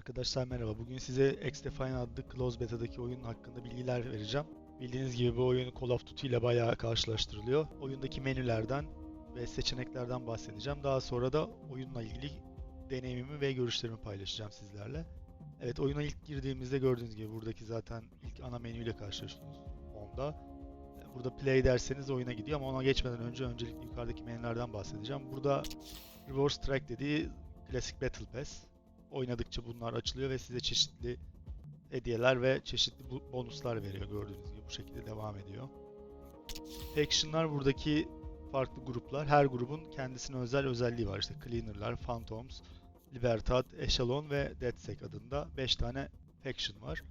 Arkadaşlar merhaba. Bugün size XDefiant adlı Close Beta'daki oyun hakkında bilgiler vereceğim. Bildiğiniz gibi bu oyun Call of Duty ile bayağı karşılaştırılıyor. Oyundaki menülerden ve seçeneklerden bahsedeceğim. Daha sonra da oyunla ilgili deneyimimi ve görüşlerimi paylaşacağım sizlerle. Evet oyuna ilk girdiğimizde gördüğünüz gibi buradaki zaten ilk ana menüyle karşılaşıyorsunuz. Onda. Burada play derseniz oyuna gidiyor ama ona geçmeden önce öncelikle yukarıdaki menülerden bahsedeceğim. Burada Reverse Track dediği klasik Battle Pass oynadıkça bunlar açılıyor ve size çeşitli hediyeler ve çeşitli bonuslar veriyor gördüğünüz gibi bu şekilde devam ediyor. Faction'lar buradaki farklı gruplar. Her grubun kendisine özel özelliği var. İşte Cleaner'lar, Phantoms, Libertad, Echelon ve DedSec adında 5 tane faction var.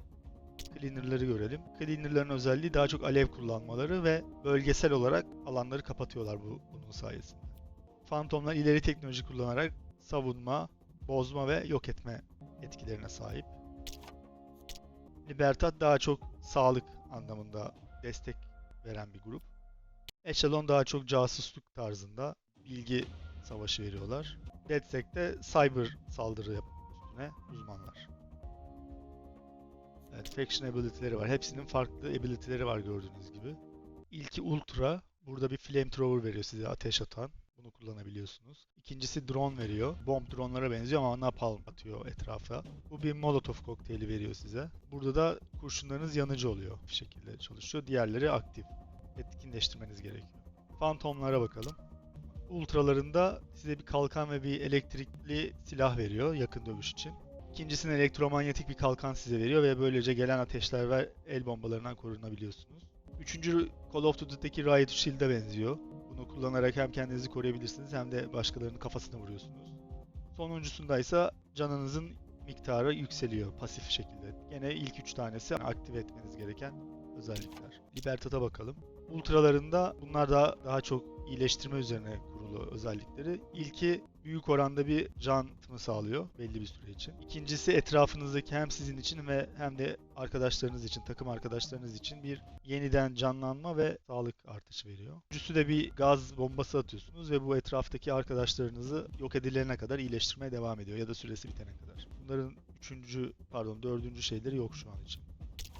Cleaner'ları görelim. Cleaner'ların özelliği daha çok alev kullanmaları ve bölgesel olarak alanları kapatıyorlar bu bunun sayesinde. Phantom'lar ileri teknoloji kullanarak savunma, bozma ve yok etme etkilerine sahip. Libertad daha çok sağlık anlamında destek veren bir grup. Echelon daha çok casusluk tarzında bilgi savaşı veriyorlar. DedSec de cyber saldırı yap- üstüne uzmanlar. Evet, faction ability'leri var. Hepsinin farklı ability'leri var gördüğünüz gibi. İlki Ultra. Burada bir flamethrower veriyor size ateş atan. Bunu kullanabiliyorsunuz. İkincisi drone veriyor. Bomb dronlara benziyor ama napalm atıyor etrafa. Bu bir molotov kokteyli veriyor size. Burada da kurşunlarınız yanıcı oluyor. Bu şekilde çalışıyor. Diğerleri aktif. Etkinleştirmeniz gerekiyor. Phantom'lara bakalım. Ultralarında size bir kalkan ve bir elektrikli silah veriyor yakın dövüş için. İkincisinde elektromanyetik bir kalkan size veriyor ve böylece gelen ateşler ve el bombalarından korunabiliyorsunuz. Üçüncü Call of Duty'deki Riot Shield'e benziyor. Bunu kullanarak hem kendinizi koruyabilirsiniz hem de başkalarının kafasına vuruyorsunuz. Sonuncusunda ise canınızın miktarı yükseliyor pasif şekilde. Gene ilk üç tanesi aktive etmeniz gereken özellikler. Libertad'a bakalım. Ultralarında bunlar da daha çok iyileştirme üzerine kurulu özellikleri. İlki büyük oranda bir can tımı sağlıyor belli bir süre için. İkincisi etrafınızdaki hem sizin için ve hem de arkadaşlarınız için, takım arkadaşlarınız için bir yeniden canlanma ve sağlık artışı veriyor. Üçüncüsü de bir gaz bombası atıyorsunuz ve bu etraftaki arkadaşlarınızı yok edilene kadar iyileştirmeye devam ediyor ya da süresi bitene kadar. Bunların üçüncü, pardon dördüncü şeyleri yok şu an için.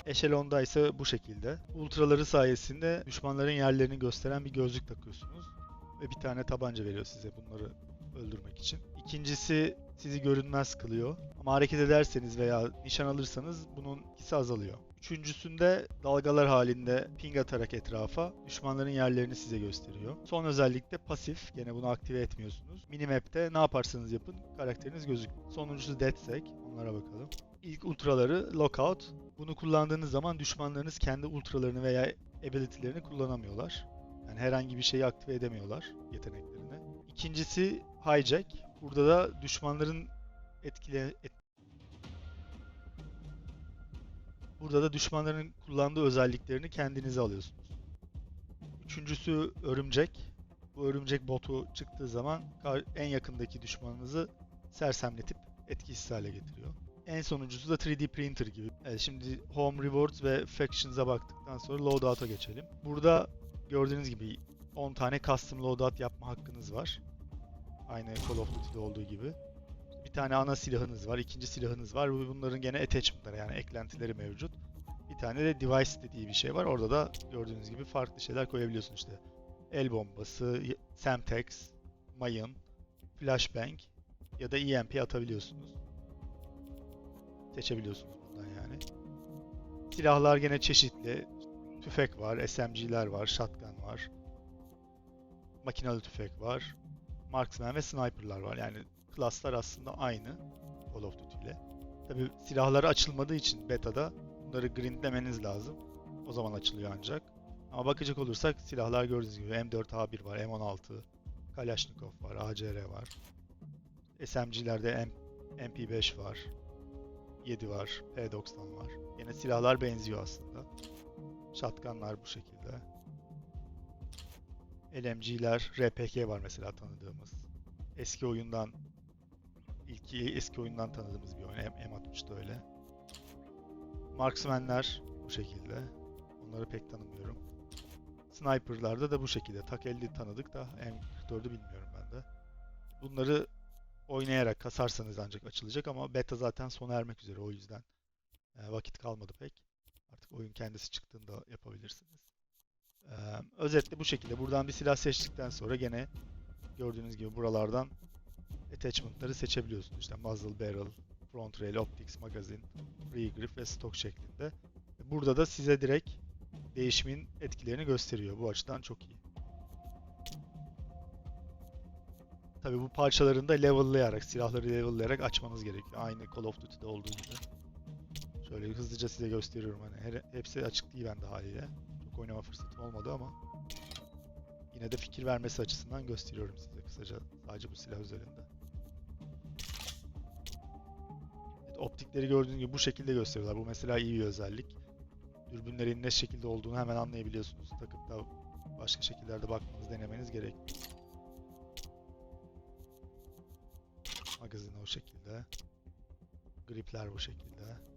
Echelon'da ise bu şekilde. Ultraları sayesinde düşmanların yerlerini gösteren bir gözlük takıyorsunuz. Ve bir tane tabanca veriyor size bunları öldürmek için. İkincisi sizi görünmez kılıyor. Ama hareket ederseniz veya nişan alırsanız bunun ikisi azalıyor. Üçüncüsünde dalgalar halinde ping atarak etrafa düşmanların yerlerini size gösteriyor. Son özellikle pasif. Gene bunu aktive etmiyorsunuz. Minimap'te ne yaparsanız yapın karakteriniz gözükmüyor. Sonuncusu DedSec. Onlara bakalım. İlk ultraları Lockout. Bunu kullandığınız zaman düşmanlarınız kendi ultralarını veya ability'lerini kullanamıyorlar. Yani herhangi bir şeyi aktive edemiyorlar yeteneklerini. İkincisi Hijack. Burada da düşmanların etkile et- Burada da düşmanların kullandığı özelliklerini kendinize alıyorsunuz. Üçüncüsü Örümcek. Bu örümcek botu çıktığı zaman en yakındaki düşmanınızı sersemletip etkisiz hale getiriyor. En sonuncusu da 3D printer gibi. Evet, şimdi Home Rewards ve Factions'a baktıktan sonra Loadout'a geçelim. Burada gördüğünüz gibi 10 tane custom loadout yapma hakkınız var. Aynı Call of Duty'de olduğu gibi. Bir tane ana silahınız var, ikinci silahınız var. Bu Bunların gene attachment'ları yani eklentileri mevcut. Bir tane de device dediği bir şey var. Orada da gördüğünüz gibi farklı şeyler koyabiliyorsunuz işte. El bombası, Semtex, mayın, flashbang ya da EMP atabiliyorsunuz. Seçebiliyorsunuz bundan yani. Silahlar gene çeşitli. Tüfek var, SMG'ler var, shotgun var. Makinalı tüfek var. Marksman ve sniper'lar var. Yani klaslar aslında aynı Call of Duty ile. Tabi silahları açılmadığı için beta'da bunları grindlemeniz lazım. O zaman açılıyor ancak. Ama bakacak olursak silahlar gördüğünüz gibi M4A1 var, M16, Kalashnikov var, ACR var. SMG'lerde M MP5 var. 7 var, P90 var. Yine silahlar benziyor aslında. Shotgunlar bu şekilde. LMG'ler, RPG var mesela tanıdığımız. Eski oyundan ilk eski oyundan tanıdığımız bir oyun. M- M60'da öyle. Marksman'ler bu şekilde. Onları pek tanımıyorum. Sniper'larda da bu şekilde. Tak 50 tanıdık da M44'ü bilmiyorum ben de. Bunları oynayarak kasarsanız ancak açılacak ama beta zaten sona ermek üzere o yüzden e, vakit kalmadı pek. Artık oyun kendisi çıktığında yapabilirsiniz. E, özetle bu şekilde. Buradan bir silah seçtikten sonra gene gördüğünüz gibi buralardan attachment'ları seçebiliyorsunuz. İşte muzzle barrel, front rail, optics, magazine, rear grip ve stock şeklinde. Burada da size direkt değişimin etkilerini gösteriyor. Bu açıdan çok iyi. Tabi bu parçalarını da level'layarak, silahları level'layarak açmanız gerekiyor. Aynı Call of Duty'de olduğu gibi. Şöyle hızlıca size gösteriyorum hani her, hepsi açık değil bende haliyle. Çok oynama fırsatım olmadı ama yine de fikir vermesi açısından gösteriyorum size kısaca sadece bu silah üzerinde. Evet, optikleri gördüğünüz gibi bu şekilde gösteriyorlar. Bu mesela iyi bir özellik. Dürbünlerin ne şekilde olduğunu hemen anlayabiliyorsunuz. Takıp da başka şekillerde bakmanız, denemeniz gerekmiyor. Magazin o şekilde. Gripler bu şekilde.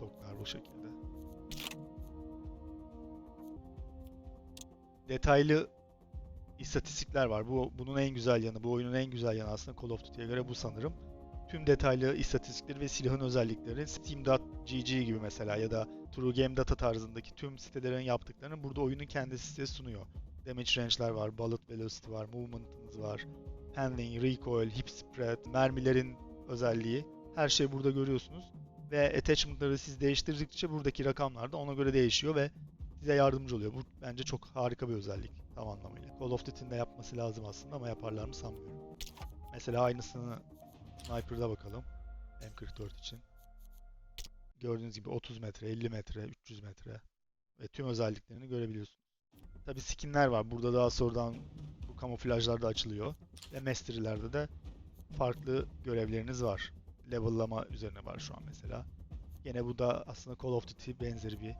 Stoklar bu şekilde. Detaylı istatistikler var. Bu bunun en güzel yanı, bu oyunun en güzel yanı aslında Call of Duty'ye göre bu sanırım. Tüm detaylı istatistikleri ve silahın özellikleri Steam.gg gibi mesela ya da True Game Data tarzındaki tüm sitelerin yaptıklarını burada oyunun kendisi size sunuyor. Damage range'ler var, bullet velocity var, movement'ınız var, handling, recoil, hip spread, mermilerin özelliği. Her şeyi burada görüyorsunuz. Ve attachment'ları siz değiştirdikçe buradaki rakamlar da ona göre değişiyor ve size yardımcı oluyor. Bu bence çok harika bir özellik tam anlamıyla. Call of Duty'nin de yapması lazım aslında ama yaparlar mı sanmıyorum. Mesela aynısını Sniper'da bakalım. M44 için. Gördüğünüz gibi 30 metre, 50 metre, 300 metre ve tüm özelliklerini görebiliyorsunuz. Tabi skinler var. Burada daha sonradan bu kamuflajlar da açılıyor. Ve Mastery'lerde de farklı görevleriniz var. Level'lama üzerine var şu an mesela. Yine bu da aslında Call of Duty benzeri bir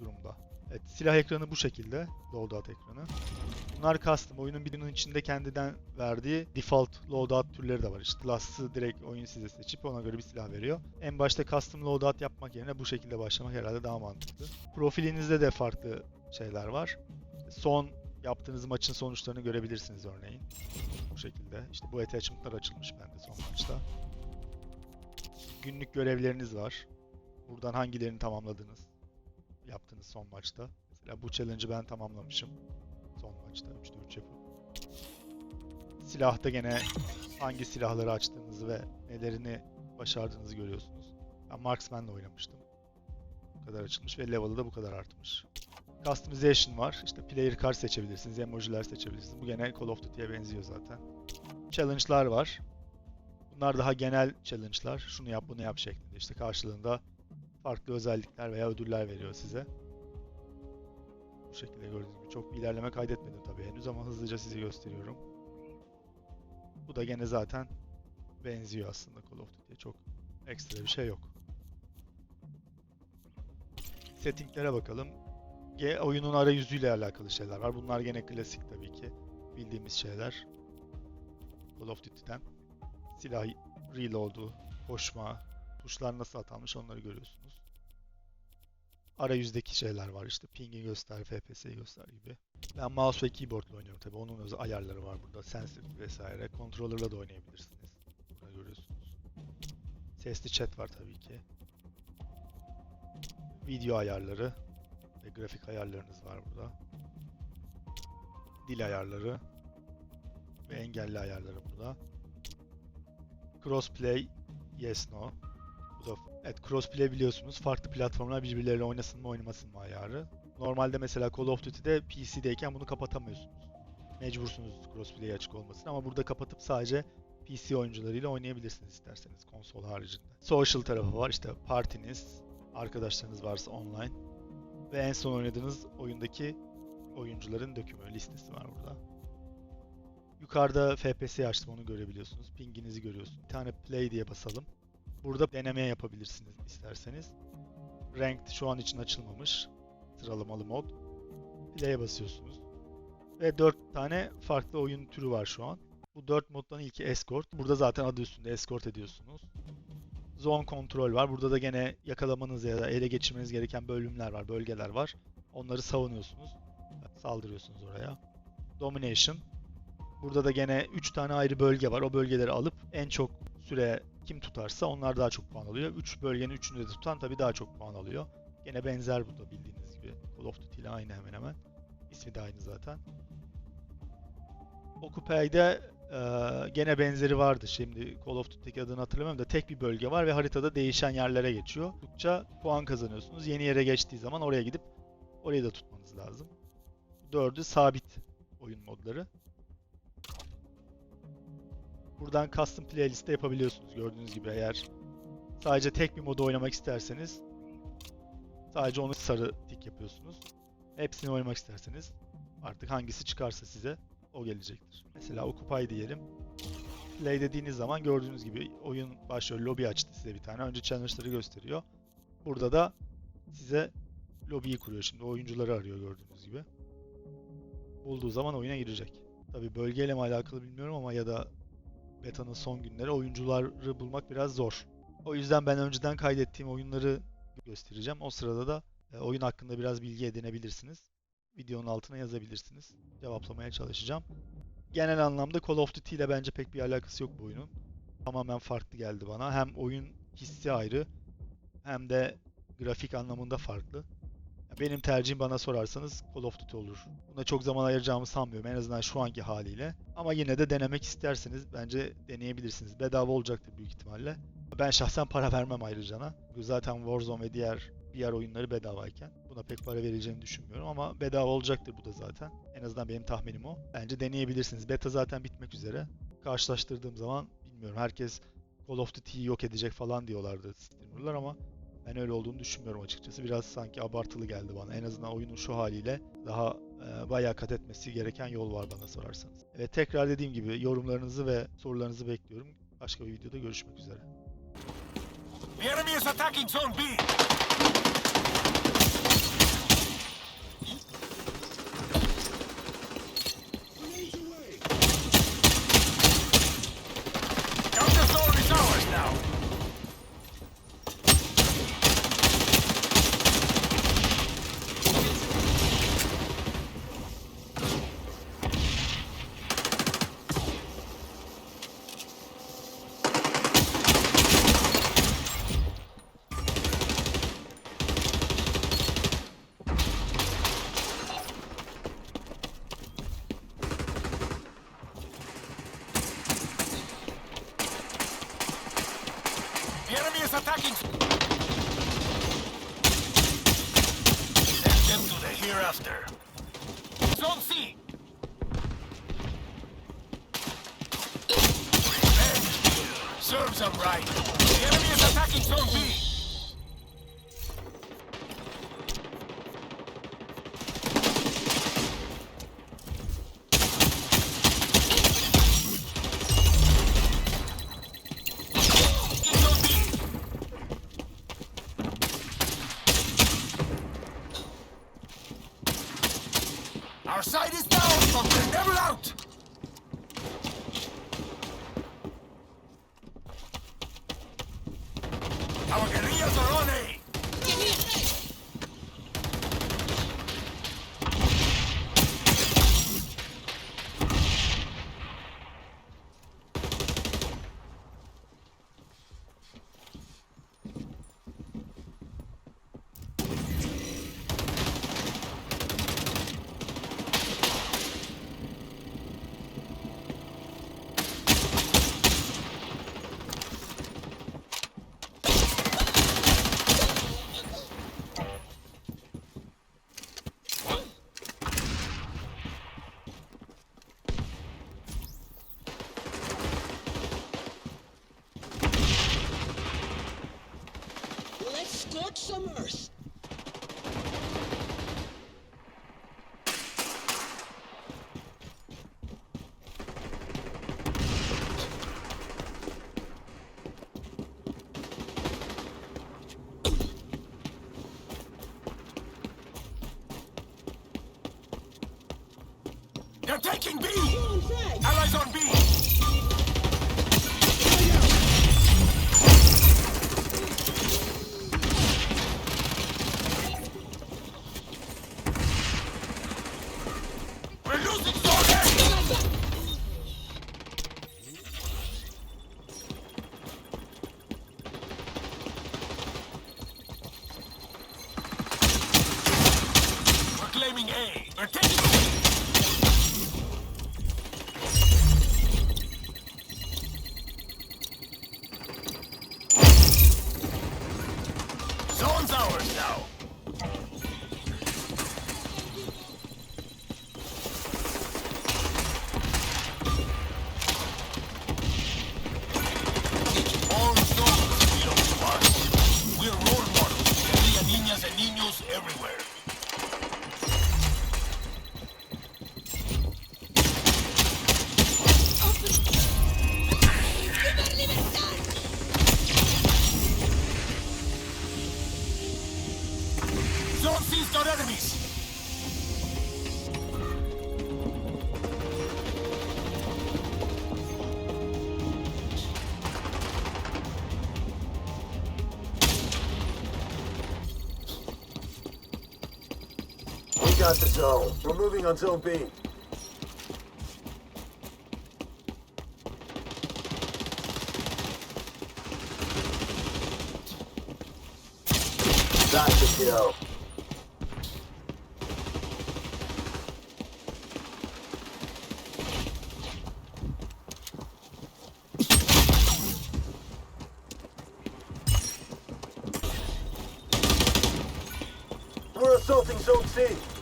durumda. Evet, silah ekranı bu şekilde. Loadout ekranı. Bunlar custom. Oyunun birinin içinde kendinden verdiği default loadout türleri de var. İşte class'ı direkt oyun size seçip ona göre bir silah veriyor. En başta custom loadout yapmak yerine bu şekilde başlamak herhalde daha mantıklı. Profilinizde de farklı şeyler var. Son yaptığınız maçın sonuçlarını görebilirsiniz örneğin. Bu şekilde. İşte bu attachment'lar açılmış bende son maçta. Günlük görevleriniz var. Buradan hangilerini tamamladınız? Yaptığınız son maçta. Mesela bu challenge'ı ben tamamlamışım. Son maçta 3'te 3 yapıp. Silahta gene hangi silahları açtığınızı ve nelerini başardığınızı görüyorsunuz. Ben Marksman'la oynamıştım. Bu kadar açılmış ve level'ı da bu kadar artmış. Customization var. İşte player card seçebilirsiniz, emojiler seçebilirsiniz. Bu gene Call of Duty'ye benziyor zaten. Challenge'lar var. Bunlar daha genel challenge'lar. Şunu yap, bunu yap şeklinde. İşte karşılığında farklı özellikler veya ödüller veriyor size. Bu şekilde gördüğünüz gibi. Çok bir ilerleme kaydetmedim tabii henüz ama hızlıca size gösteriyorum. Bu da gene zaten benziyor aslında Call of Duty'ye. Çok ekstra bir şey yok. Settinglere bakalım. Ge oyunun arayüzüyle alakalı şeyler var. Bunlar gene klasik tabii ki. Bildiğimiz şeyler. Call of Duty'den. Silah reload'u, koşma, tuşlar nasıl atanmış onları görüyorsunuz. Arayüzdeki şeyler var işte ping'i göster, FPS'yi göster gibi. Ben mouse ve keyboardla oynuyorum tabii. Onun özel ayarları var burada. Sensitive vesaire. Controller'la da oynayabilirsiniz. Burada görüyorsunuz. Sesli chat var tabii ki. Video ayarları ve grafik ayarlarınız var burada. Dil ayarları ve engelli ayarları burada. Crossplay yes no. Bu da evet crossplay biliyorsunuz farklı platformlar birbirleriyle oynasın mı oynamasın mı ayarı. Normalde mesela Call of Duty'de PC'deyken bunu kapatamıyorsunuz. Mecbursunuz crossplay açık olmasın ama burada kapatıp sadece PC oyuncularıyla oynayabilirsiniz isterseniz konsol haricinde. Social tarafı var işte partiniz, arkadaşlarınız varsa online ve en son oynadığınız oyundaki oyuncuların dökümü listesi var burada. Yukarıda FPS'yi açtım onu görebiliyorsunuz. Pinginizi görüyorsunuz. Bir tane play diye basalım. Burada deneme yapabilirsiniz isterseniz. Ranked şu an için açılmamış. Sıralamalı mod. Play'e basıyorsunuz. Ve 4 tane farklı oyun türü var şu an. Bu 4 moddan ilki Escort. Burada zaten adı üstünde Escort ediyorsunuz. Zone Control var. Burada da gene yakalamanız ya da ele geçirmeniz gereken bölümler var, bölgeler var. Onları savunuyorsunuz. Saldırıyorsunuz oraya. Domination. Burada da gene 3 tane ayrı bölge var. O bölgeleri alıp en çok süre kim tutarsa onlar daha çok puan alıyor. 3 bölgenin 3'ünü de tutan tabii daha çok puan alıyor. Gene benzer bu da bildiğiniz gibi. Call of Duty ile aynı hemen hemen. İsmi de aynı zaten. Occupy'de eee, gene benzeri vardı. Şimdi Call of Duty'deki adını hatırlamıyorum da tek bir bölge var ve haritada değişen yerlere geçiyor. Tuttukça puan kazanıyorsunuz. Yeni yere geçtiği zaman oraya gidip orayı da tutmanız lazım. Dördü sabit oyun modları. Buradan custom playlist de yapabiliyorsunuz gördüğünüz gibi eğer sadece tek bir modu oynamak isterseniz sadece onu sarı tik yapıyorsunuz. Hepsini oynamak isterseniz artık hangisi çıkarsa size o gelecektir. Mesela Occupy diyelim. Play dediğiniz zaman gördüğünüz gibi oyun başlıyor. Lobby açtı size bir tane. Önce challenge'ları gösteriyor. Burada da size lobiyi kuruyor. Şimdi oyuncuları arıyor gördüğünüz gibi. Bulduğu zaman oyuna girecek. Tabi bölgeyle mi alakalı bilmiyorum ama ya da beta'nın son günleri oyuncuları bulmak biraz zor. O yüzden ben önceden kaydettiğim oyunları göstereceğim. O sırada da e, oyun hakkında biraz bilgi edinebilirsiniz. Videonun altına yazabilirsiniz. Cevaplamaya çalışacağım. Genel anlamda Call of Duty ile bence pek bir alakası yok bu oyunun. Tamamen farklı geldi bana. Hem oyun hissi ayrı hem de grafik anlamında farklı. Benim tercihim bana sorarsanız Call of Duty olur. Buna çok zaman ayıracağımı sanmıyorum en azından şu anki haliyle. Ama yine de denemek isterseniz bence deneyebilirsiniz. Bedava olacaktır büyük ihtimalle. Ben şahsen para vermem ayrıcana. Zaten Warzone ve diğer diğer oyunları bedavayken. Buna pek para vereceğimi düşünmüyorum ama bedava olacaktır bu da zaten. En azından benim tahminim o. Bence deneyebilirsiniz. Beta zaten bitmek üzere. Karşılaştırdığım zaman bilmiyorum herkes Call of Duty'yi yok edecek falan diyorlardı streamerlar ama ben öyle olduğunu düşünmüyorum açıkçası. Biraz sanki abartılı geldi bana. En azından oyunun şu haliyle daha e, bayağı kat etmesi gereken yol var bana sorarsanız. Evet tekrar dediğim gibi yorumlarınızı ve sorularınızı bekliyorum. Başka bir videoda görüşmek üzere. The enemy is attacking Zone B. serves them right. The enemy is attacking Zone B. ¡A los taking B! Allies on B! Got the zone. We're moving on zone B. That's the kill. We're assaulting zone C.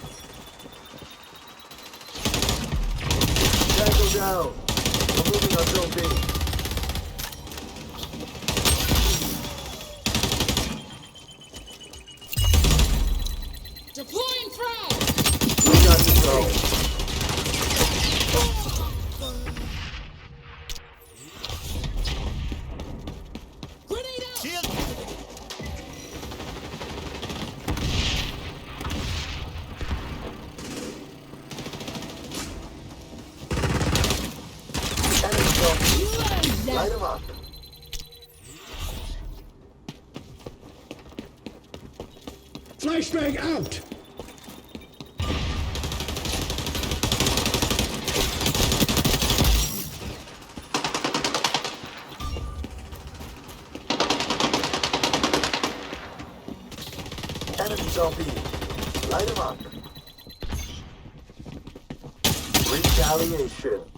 We're moving on zone B. Deploying frag! We got the zone. Enemy zone B. Light them up. Flashbang out! Enemy zone B. Light them up. Retaliation.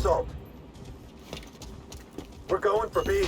Assault. We're going for B.